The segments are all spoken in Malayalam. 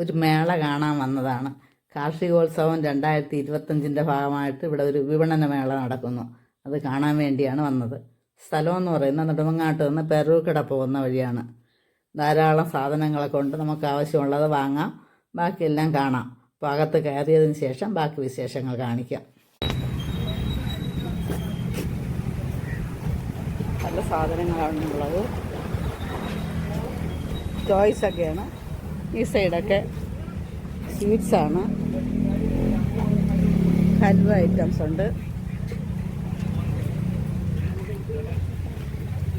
ഒരു മേള കാണാൻ വന്നതാണ്. കാർഷികോത്സവം രണ്ടായിരത്തി ഇരുപത്തഞ്ചിന്റെ ഭാഗമായിട്ട് ഇവിടെ ഒരു വിപണന മേള നടക്കുന്നു. അത് കാണാൻ വേണ്ടിയാണ് വന്നത്. സ്ഥലമെന്ന് പറയുന്നത് നെടുമങ്ങാട്ട് നിന്ന് പെരൂക്കട പോകുന്ന വഴിയാണ്. ധാരാളം സാധനങ്ങളെ കൊണ്ട് നമുക്ക് ആവശ്യമുള്ളത് വാങ്ങാം. ബാക്കിയെല്ലാം കാണാം. അപ്പോൾ അകത്ത് കയറിയതിന് ശേഷം ബാക്കി വിശേഷങ്ങൾ കാണിക്കാം. പല സാധനങ്ങളാണ് ഉള്ളത്. ടോയ്സ് ഒക്കെയാണ്. ഈ സൈഡൊക്കെ സ്വീറ്റ്സാണ് ഹൽവ ഐറ്റംസ് ഉണ്ട്.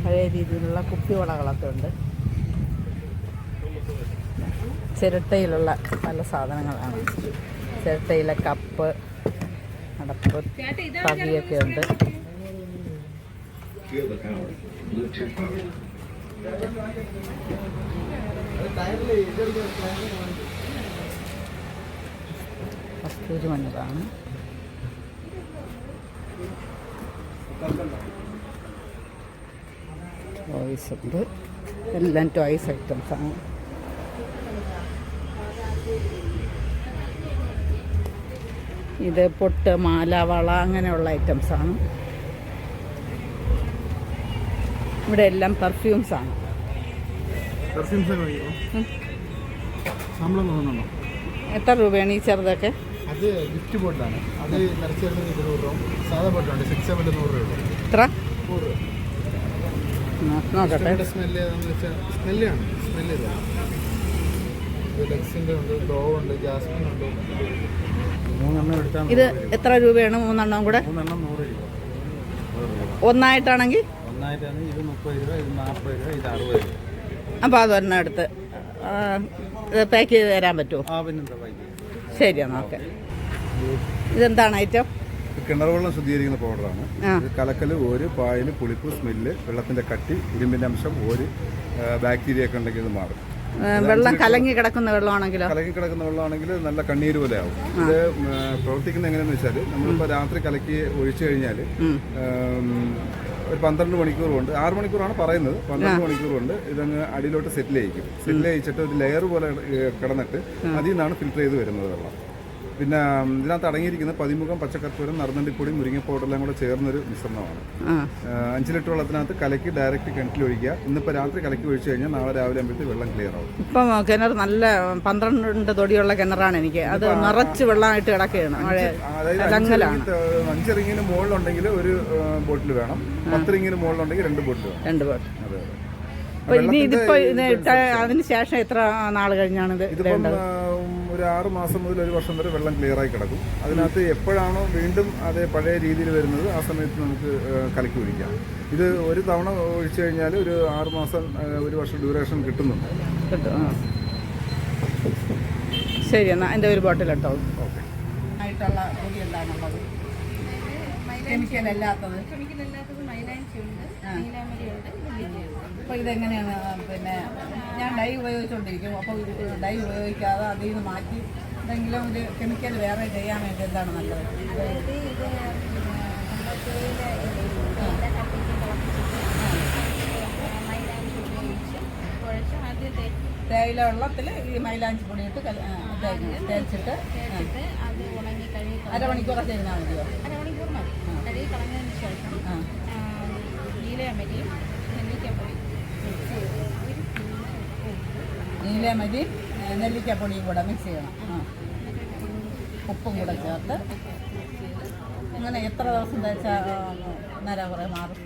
പഴയ രീതിയിലുള്ള കുപ്പിവളകളൊക്കെ ഉണ്ട്. ചിരട്ടയിലുള്ള പല സാധനങ്ങളാണ്. ചിരട്ടയിലെ കപ്പ് അടപ്പ് തവിയൊക്കെ ഉണ്ട്. കസ്തൂരി മണ്ണതാണ് ടോയ്സ് ഉണ്ട്. എല്ലാം ടോയ്സ് ഐറ്റംസ് ആണ്. ഇത് പൊട്ട് മാല വള അങ്ങനെയുള്ള ഐറ്റംസ് ആണ് ഇവിടെ എല്ലാം പെർഫ്യൂംസ് ആണ്. എത്ര രൂപയാണ് ഈ ചെറുതൊക്കെ? അത് ഗിഫ്റ്റ് ബോട്ടിലാണ് അത് നിറച്ച് വരുന്നത് ഇരുന്നൂറ് രൂപ. സാധാ ബോട്ടിലുണ്ട് സിക്സ് സെവന്റെ നൂറ് രൂപ. എത്ര? നോക്കട്ടെ. സ്മെല്ല് സ്മെല്ലാണ് സ്മെല്ല് ഉണ്ട് ഉണ്ട് ജാസ്മിൻ ഉണ്ട്. ഇത് എത്ര രൂപയാണ്? മൂന്നെണ്ണം കൂടെ ഒന്നായിട്ടാണെങ്കിൽ ഒന്നായിട്ടാണ് ഇത് മുപ്പത് രൂപ ഇത് നാൽപ്പത് രൂപ ഇത് അറുപത് രൂപ. അപ്പോൾ അതൊരെണ്ണം എടുത്ത് ഇത് പാക്ക് ചെയ്ത് തരാൻ പറ്റുമോ? ആ പിന്നെന്താ വൈകി ശരി എന്നാൽ ഓക്കെ. ഇതെന്താണ് ഐറ്റം? കിണർ വെള്ളം ശുദ്ധീകരിക്കുന്ന പൗഡറാണ്. ഇത് കലക്കൽ ഓര് പായൽ പുളിപ്പ് സ്മെല്ല് വെള്ളത്തിന്റെ കട്ടി ഇരുമ്പിന്റെ അംശം ഓര് ബാക്ടീരിയ ഒക്കെ ഉണ്ടെങ്കിൽ ഇത് മാറും. വെള്ളം കലങ്ങി കിടക്കുന്ന വെള്ളമാണെങ്കിലോ? കലങ്ങി കിടക്കുന്ന വെള്ളമാണെങ്കിൽ നല്ല കണ്ണീര് പോലെ ആവും. ഇത് പ്രവർത്തിക്കുന്നത് എങ്ങനെയാണെന്ന് വെച്ചാൽ നമ്മളിപ്പോൾ രാത്രി കലക്കി ഒഴിച്ചു കഴിഞ്ഞാൽ. ഒരു പന്ത്രണ്ട് മണിക്കൂറുണ്ട്. ആറ് മണിക്കൂറാണ് പറയുന്നത്. പന്ത്രണ്ട് മണിക്കൂറുണ്ട്. ഇതങ്ങ് അടിയിലോട്ട് സെറ്റിൽ ചെയ്യിക്കും. സെറ്റിൽ ചെയ്യിച്ചിട്ട് ഒരു ലെയർ പോലെ കിടന്നിട്ട് അതിൽ നിന്നാണ് ഫിൽറ്റർ ചെയ്ത് വരുന്നത് വെള്ളം. പിന്നെ ഇതിനകത്ത് അടങ്ങിയിരിക്കുന്ന പതിമുഖം പച്ചക്കർപ്പൂരം നറുനണ്ടിപ്പൊടി മുരിങ്ങ പൗഡറെല്ലാം കൂടെ ചേർന്നൊരു മിശ്രണമാണ്. അഞ്ച് ലിറ്റർ വെള്ളത്തിനകത്ത് കലക്കി ഡയറക്റ്റ് കിണറ്റിൽ ഒഴിക്കുക. ഇന്നിപ്പോൾ രാത്രി കലക്കി ഒഴിച്ചു കഴിഞ്ഞാൽ നാളെ രാവിലെ ആകുമ്പോഴത്തേക്ക് വെള്ളം ക്ലിയർ ആവും. ഇപ്പം കിണർ നല്ല പന്ത്രണ്ട് തൊടിയുള്ള കിണറാണ് എനിക്ക്. അത് നിറച്ച് വെള്ളമായിട്ട് കിടക്കുകയാണ്. അഞ്ച് റിങ്ങിന് മുകളിലുണ്ടെങ്കിൽ ഒരു ബോട്ടിൽ വേണം. പത്ത് റിങ്ങിന് മുകളിലുണ്ടെങ്കിൽ രണ്ട് ബോട്ടിൽ വേണം. രണ്ട് ബോട്ടിൽ. അതെ അതെ. ഇനി ഇതിപ്പോ അതിന് ശേഷം എത്ര നാൾ കഴിഞ്ഞാണ് ഇത് ഒരു ആറ് മാസം മുതൽ ഒരു വർഷം വരെ വെള്ളം ക്ലിയറായി ആയി കിടക്കും. അതിനകത്ത് എപ്പോഴാണോ വീണ്ടും അതേ പഴയ രീതിയിൽ വരുന്നത് ആ സമയത്ത് നമുക്ക് കലക്കി ഒഴിക്കാം. ഇത് ഒരു തവണ ഒഴിച്ചു കഴിഞ്ഞാൽ ഒരു ആറ് മാസം ഒരു വർഷം ഡ്യൂറേഷൻ കിട്ടുന്നുണ്ട്. ശരി എന്നാൽ എന്റെ ഒരു ബോട്ടിൽ കേട്ടോ ഓക്കെ. ആയിട്ടുള്ള പൊടി എന്താണുള്ളത്? കെമിക്കൽ അല്ലാത്തത് മൈലാഞ്ചിയുണ്ട് നീലാമരിയുണ്ട് അപ്പോൾ ഇതെങ്ങനെയാണ് പിന്നെ ഞാൻ ഡൈ ഉപയോഗിച്ചുകൊണ്ടിരിക്കും അപ്പോൾ ഡൈ ഉപയോഗിക്കാതെ അതിൽ നിന്ന് മാറ്റി എന്തെങ്കിലും ഒരു കെമിക്കൽ വേറെ ചെയ്യാൻ വേണ്ടി എന്താണ് നല്ലത്? തേയില വെള്ളത്തിൽ ഈ മൈലാഞ്ചി പൊടിയിട്ട് ഇട്ട് തേച്ചിട്ട് അരമണിക്കൂറൊക്കെ ഇരുന്നാൽ മതിയോ? കളഞ്ഞതിന് ശേഷം നീലയമരിയും മിക്സ് ചെയ്ത് നെല്ലിക്കപ്പൊടിയും കൂടെ മിക്സ് ചെയ്യണം. ഉപ്പും കൂടെ ചേർത്ത്. അങ്ങനെ എത്ര ദിവസം തേച്ചാൽ നര കുറേ മാറും?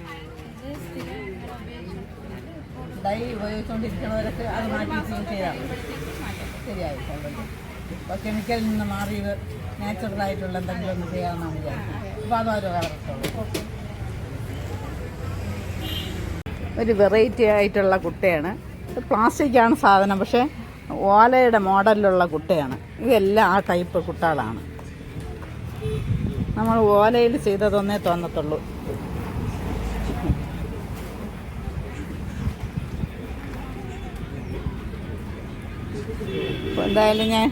ഡൈ ഉപയോഗിച്ചുകൊണ്ടിരിക്കുന്നവരൊക്കെ അത് മാറ്റി ചെയ്യാം ശരിയായി അപ്പോൾ കെമിക്കലിൽ നിന്ന് മാറിയത് നാച്ചുറലായിട്ടുള്ള എന്തെങ്കിലും ഒന്ന് ചെയ്യാമെന്നാണ് വിചാരിക്കുന്നത് ഒരു വെറൈറ്റി ആയിട്ടുള്ള കുട്ടയാണ്. പ്ലാസ്റ്റിക്കാണ് സാധനം പക്ഷേ ഓലയുടെ മോഡലിലുള്ള കുട്ടയാണ്. ഇതെല്ലാം ആ ടൈപ്പ് കുട്ടകളാണ്. നമ്മൾ ഓലയിൽ ചെയ്തതൊന്നേ തോന്നത്തുള്ളൂ. എന്തായാലും ഞാൻ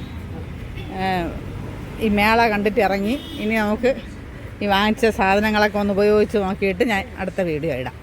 ഈ മേള കണ്ടിട്ട് ഇറങ്ങി. ഇനി നമുക്ക് ഈ വാങ്ങിച്ച സാധനങ്ങളൊക്കെ ഒന്ന് ഉപയോഗിച്ച് നോക്കിയിട്ട് ഞാൻ അടുത്ത വീഡിയോ ഇടാം.